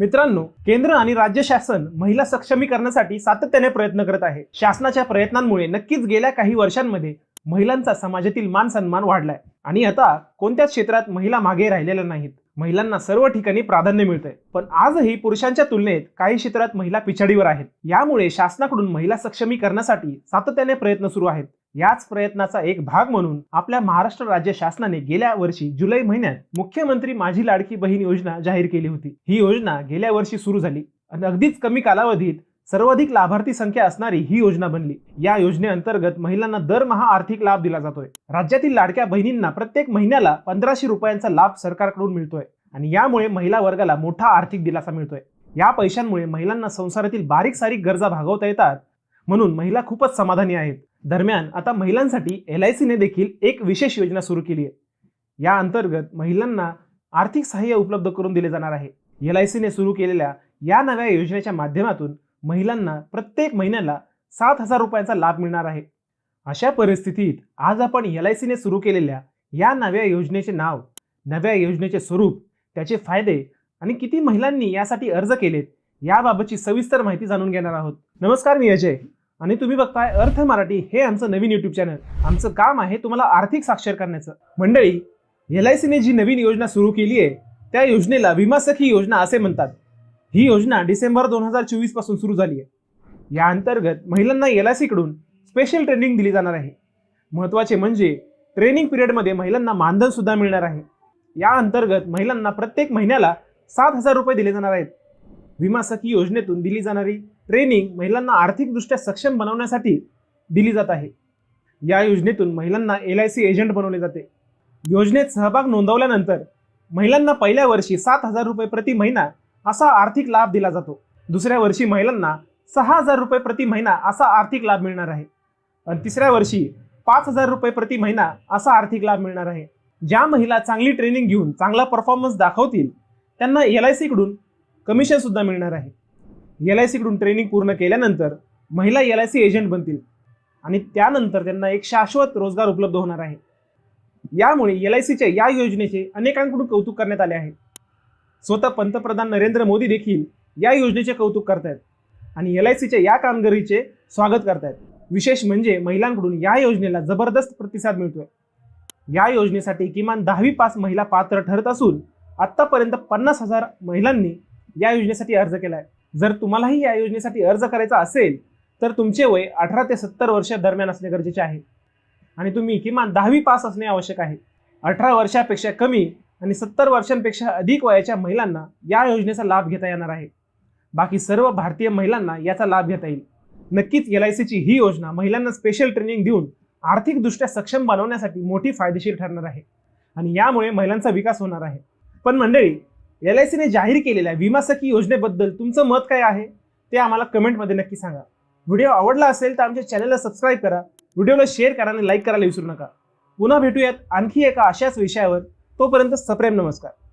मित्रांनो केंद्र आणि राज्य शासन महिला सक्षमीकरणासाठी सातत्याने प्रयत्न करत आहे. शासनाच्या प्रयत्नांमुळे नक्कीच गेल्या काही वर्षांमध्ये महिलांचा समाजातील मान सन्मान वाढलाय. आणि आता कोणत्याच क्षेत्रात महिला मागे राहिलेल्या नाहीत. महिलांना सर्व ठिकाणी प्राधान्य मिळतंय. पण आजही पुरुषांच्या तुलनेत काही क्षेत्रात महिला पिछाडीवर आहेत. यामुळे शासनाकडून महिला सक्षमीकरणासाठी सातत्याने प्रयत्न सुरू आहेत. याच प्रयत्नाचा एक भाग म्हणून आपल्या महाराष्ट्र राज्य शासनाने गेल्या वर्षी जुलै महिन्यात मुख्यमंत्री माझी लाडकी बहीण योजना जाहीर केली होती. ही योजना गेल्या वर्षी सुरू झाली आणि अगदीच कमी कालावधीत सर्वाधिक लाभार्थी संख्या असणारी ही योजना बनली. या योजनेअंतर्गत महिलांना दरमहा आर्थिक लाभ दिला जातोय. राज्यातील लाडक्या बहिणींना प्रत्येक महिन्याला पंधराशे रुपयांचा लाभ सरकारकडून मिळतोय आणि यामुळे महिला वर्गाला मोठा आर्थिक दिलासा मिळतोय. या पैशांमुळे महिलांना संसारातील बारीक सारीक गरजा भागवता येतात म्हणून महिला खूपच समाधानी आहेत. दरम्यान आता महिलांसाठी एल आय सीने देखील एक विशेष योजना सुरू केली आहे. या अंतर्गत महिलांना आर्थिक सहाय्य उपलब्ध करून दिले जाणार आहे. एल आय सीने सुरू केलेल्या या नव्या योजनेच्या माध्यमातून महिलांना प्रत्येक महिन्याला सात हजार रुपयांचा लाभ मिळणार आहे. अशा परिस्थितीत आज आपण एल आय सीने सुरू केलेल्या या नव्या योजनेचे नाव नव्या योजनेचे स्वरूप त्याचे फायदे आणि किती महिलांनी यासाठी अर्ज केलेत याबाबतची सविस्तर माहिती जाणून घेणार आहोत. नमस्कार मी अजय. आणि तुम्ही बघताय अर्थ मराठी हे आमचं नवीन युट्यूब चॅनल आमचं काम आहे तुम्हाला आर्थिक साक्षर करण्याचं. मंडळी एल आय सीने जी नवीन योजना सुरू केली आहे त्या योजनेला विमा सखी योजना असे म्हणतात. ही योजना डिसेंबर दोन हजार चोवीसपासून सुरू झाली आहे. या अंतर्गत महिलांना एल आय सीकडून स्पेशल ट्रेनिंग दिली जाणार आहे. महत्त्वाचे म्हणजे ट्रेनिंग पिरियडमध्ये महिलांना मानधन सुद्धा मिळणार आहे. या अंतर्गत महिलांना प्रत्येक महिन्याला सात हजार रुपये दिले जाणार आहेत. विमा सखी योजनेतून दिली जाणारी ट्रेनिंग महिलांना आर्थिकदृष्ट्या सक्षम बनवण्यासाठी दिली जात आहे. या योजनेतून महिलांना एल आय सी एजंट बनवले जाते. योजनेत सहभाग नोंदवल्यानंतर महिलांना पहिल्या वर्षी सात हजार रुपये प्रति महिना असा आर्थिक लाभ दिला जातो. दुसऱ्या वर्षी महिलांना सहा हजार रुपये प्रति महिना असा आर्थिक लाभ मिळणार आहे. आणि तिसऱ्या वर्षी पाच हजार रुपये प्रति महिना असा आर्थिक लाभ मिळणार आहे. ज्या महिला चांगली ट्रेनिंग घेऊन चांगला परफॉर्मन्स दाखवतील त्यांना एल आय सीकडून कमिशन सुद्धा मिळणार आहे. एल आय सीकडून ट्रेनिंग पूर्ण केल्यानंतर महिला एल आय सी एजंट बनतील. आणि त्यानंतर त्यांना एक शाश्वत रोजगार उपलब्ध होणार आहे. यामुळे एल आय सीच्या या योजनेचे अनेकांकडून कौतुक करण्यात आले आहे. स्वतः पंतप्रधान नरेंद्र मोदी देखील या योजनेचे कौतुक करतायत. आणि एल आय सीच्या या कामगिरीचे स्वागत करतायत. विशेष म्हणजे महिलांकडून या योजनेला जबरदस्त प्रतिसाद मिळतोय. या योजनेसाठी किमान दहावी पास महिला पात्र ठरत असून आत्तापर्यंत पन्नास हजार महिलांनी या योजनेसाठी अर्ज केला आहे जर तुम्हालाही या योजनेसाठी अर्ज करायचा असेल तर तुमचे वय अठरा ते सत्तर वर्ष दरम्यान असणे गरजेचे आहे. आणि तुम्ही किमान दहावी पास असणे आवश्यक आहे. अठरा वर्षापेक्षा कमी आणि सत्तर वर्षांपेक्षा अधिक वयाच्या महिलांना या योजनेचा लाभ घेता येणार आहे. बाकी सर्व भारतीय महिलांना याचा लाभ घेता येईल. नक्कीच एल आय सीची ही योजना महिलांना स्पेशल ट्रेनिंग देऊन आर्थिकदृष्ट्या सक्षम बनवण्यासाठी मोठी फायदेशीर ठरणार आहे. आणि यामुळे महिलांचा विकास होणार आहे. पण मंडळी एल आय सीने जाहीर केलेल्या विमा सखी योजनेबद्दल तुमचं मत काय आहे? ते आम्हाला कमेंटमध्ये नक्की सांगा. व्हिडिओ आवडला असेल तर आमच्या चॅनलला सबस्क्राईब करा. व्हिडिओला शेअर करा आणि लाईक करायला विसरू नका. पुन्हा भेटूयात आणखी एका अशाच विषयावर. तोपर्यंत सप्रेम नमस्कार.